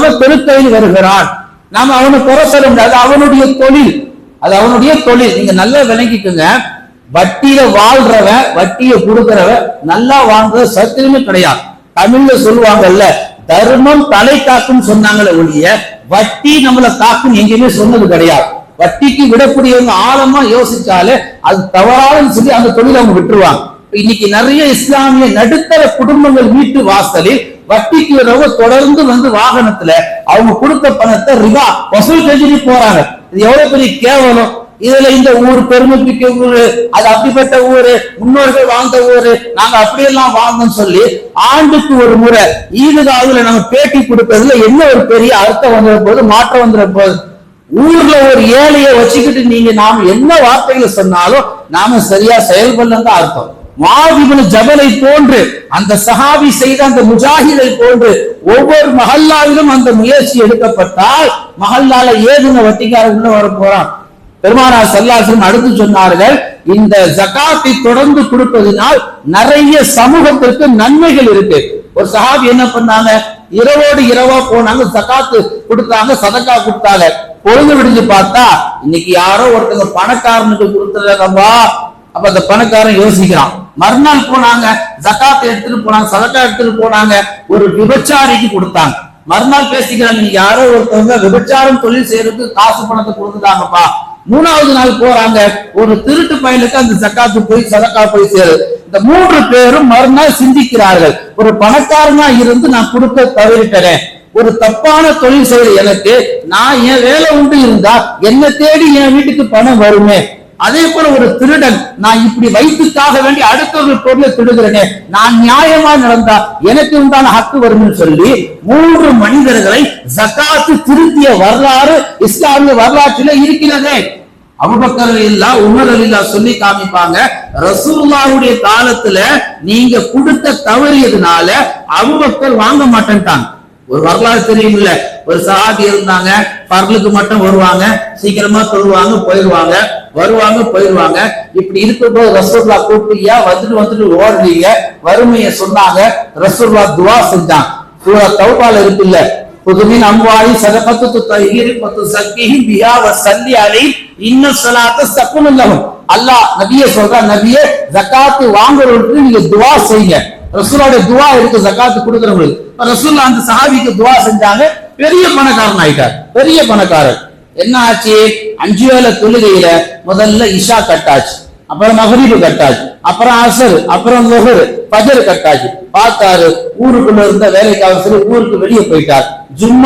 பெருக்கையில் வருகிறான். நாம அவனை குறை சொல்ல முடியாது அவனுடைய தொழில். அது அவனுடைய தொழில். நீங்க நல்லா விளங்கிக்குங்க. வட்டியில வாழ்றவன் வட்டியை கொடுக்கறவன் நல்லா வாழ்றது சத்தியமே கிடையாது. தமிழ்ல சொல்லுவாங்கல்ல தர்மம் தலை காக்கும் சொன்னாங்களே ஒழிய வட்டி நம்மளை காக்கும் எங்கேயுமே சொன்னது கிடையாது. வட்டிக்கு விடக்கூடியவங்க ஆழமா யோசிச்சாலே அது தவறாதுன்னு சொல்லி அந்த தொழில் அவங்க விட்டுருவாங்க. இன்னைக்கு நிறைய இஸ்லாமிய நடுத்தர குடும்பங்கள் வீட்டு வாசலில் வட்டிக்கு விடுறவங்க தொடர்ந்து வந்து வாகனத்துல அவங்க கொடுத்த பணத்தை ரிவா வசூல் செஞ்சுட்டு போறாங்க. இது எவ்வளவு பெரிய கேவலம்? இதுல இந்த ஊர் பெருமைப்பிக்க ஊரு அது அப்படிப்பட்ட ஊரு முன்னோர்கள் வாழ்ந்த ஊரு நாங்க அப்படியெல்லாம் வாழ்ந்தோம் சொல்லி ஆண்டுக்கு ஒரு முறை ஈதுகாவுல நம்ம பேட்டி கொடுக்கறதுல என்ன ஒரு பெரிய அர்த்தம் வந்துட போது மாற்றம் வந்துட போது? ஊர்ல ஒரு ஏழைய வச்சுக்கிட்டு நீங்க நாம என்ன வார்த்தைகளை சொன்னாலும் நாம சரியா செயல்படலன்னு தான் அர்த்தம். மாதிபுல் ஜபலை போன்று அந்த சஹாபி செய்த அந்த முஜாஹிதை போன்று ஒவ்வொரு மஹல்லாவிலும் அந்த முயற்சி எடுக்கப்பட்டால் மஹல்லால ஏதுங்க வட்டிக்கார உள்ள வர போறான்? பெருமானார் சல்லாசன் அடுத்து சொன்னார்கள் இந்த ஜகாத்தை தொடர்ந்து கொடுப்பதனால் நிறைய சமூகத்திற்கு நன்மைகள் இருக்கு. ஒரு சஹாபி என்ன பண்ணாங்க? இரவோடு இரவா போனாங்க ஜகாத்து கொடுத்தாங்க சதக்கா கொடுத்தாங்க. பொழுது விடிஞ்சு பார்த்தா இன்னைக்கு யாரோ ஒருத்தங்க பணக்காரனுக்கு கொடுத்துறாங்கப்பா அப்ப அந்த பணக்காரன் யோசிக்கிறான். மறுநாள் போனாங்க ஜக்காத்தை எடுத்துட்டு போனாங்க சதக்கா எடுத்துட்டு போனாங்க ஒரு விபச்சாரிக்கு கொடுத்தாங்க. மறுநாள் பேசிக்கிறாங்க நீங்க யாரோ ஒருத்தவங்க விபச்சாரம் தொழில் செய்யறதுக்கு காசு பணத்தை கொடுத்துட்டாங்கப்பா. மூணாவது நாள் போறாங்க ஒரு திருட்டு பயனுக்கு அந்த ஜக்காத்து போய் சதக்கா போய் சேரு. இந்த மூன்று பேரும் மறுநாள் சிந்திக்கிறார்கள். ஒரு பணக்காரனா இருந்து நான் கொடுக்க தவறிட்டேன். ஒரு தப்பான தொழில் செய்யற எனக்கு. நான் என் வேலை உண்டு இருந்தா என்ன தேடி என் வீட்டுக்கு பணம் வருமே. அதே போல ஒரு திருடன் நான் இப்படி வயிற்றுக்காக வேண்டி அடுத்தவர்கள் பொருளை திருடுகிறேனே நான் நியாயமா நடந்தா எனக்கு உண்டான ஹக்கு வரும்னு சொல்லி மூன்று மனிதர்களை ஜக்காத்து திருத்திய வரலாறு இஸ்லாமிய வரலாற்றில இருக்கிறதே. அபுபக்கர் இல்லா உமர் இல்லா சொல்லி காமிப்பாங்க ரசூல்லாவுடைய காலத்துல நீங்க கொடுத்த தவறியதுனால அபுபக்கர் வாங்க மாட்டேன்ட்டாங்க. ஒரு வரலாறு தெரியும்ல ஒரு சஹாபி இருந்தாங்க பர்லுக்கு மட்டும் வருவாங்க சீக்கிரமா சொல்லுவாங்க போயிடுவாங்க வருவாங்க போயிடுவாங்க இப்படி இருக்கும்போது ரசூல்லா கூப்பிட்டியா? வந்துட்டு வந்துட்டு ஓடுறீங்க. வறுமையை சொன்னாங்க. ரசூல்லா துவா செஞ்சான். சூரா தௌபால இருக்குல்ல? புதுமின் அம்வாயி சதபத்து தஹீரி பத்து சக்கிஹி பியா வ சல்லி அலை இன்ன ஸலாத்த சக்குன் லஹும் அல்லாஹ் நபியே சொல்றா நபியே ஜகாத்து வாங்குறவங்களுக்கு நீங்க துவா செய்யுங்க. ரசூலோட துவா இருக்கு ஜகாத்து கொடுக்குறவங்களுக்கு. ரசூல்லா அந்த சஹாபிக்கு துவா செஞ்சாங்க. பெரிய பணக்காரன் ஆயிட்டார். பெரிய பணக்காரர் என்ன ஆச்சு? அஞ்சு வேலை தொழுகையில முதல்ல இஷா கட்டாச்சு அப்புறம் மகரீபு கட்டாச்சு அப்புறம் அசர் அப்புறம் லொஹர் பஜர் கட்டாச்சு. பார்த்தாரு ஊருக்குள்ள இருந்த வேலைக்காக சொல்லி ஊருக்கு வெளியே போயிட்டார். ஜும்மா